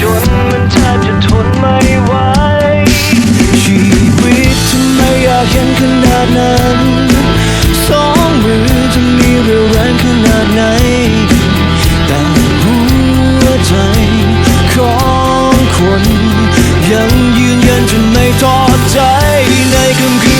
จนมันแทบจะทนไม่ไหว ชีวิตทำไมยากเห็นขนาดนั้น สองมือจะมีเรยวแรงขนาดไหน แต่หัวใจของคน ยังยืนยันจะไม่ท้อใจในคำคืน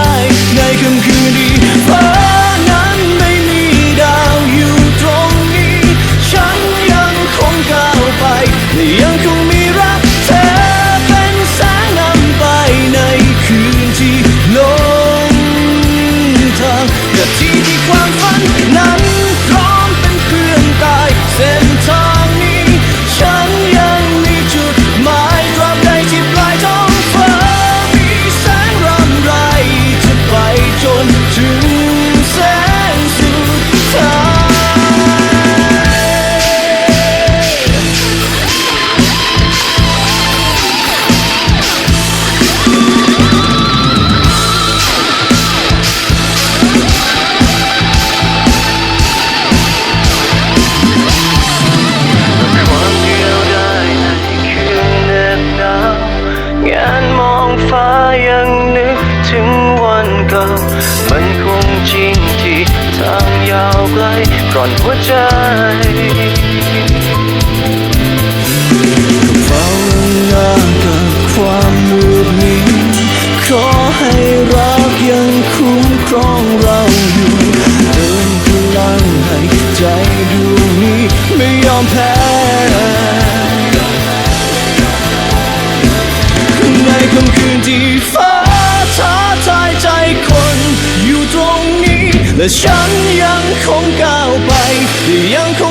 กับที่มีความฝัน ให้ใจดวงนี้ไม่ยอมแพ้ในค่ำคืนที่ฟ้าท้าทายใจคนอยู่ตรงนี้ และฉันยังคงก้าวไปยังคง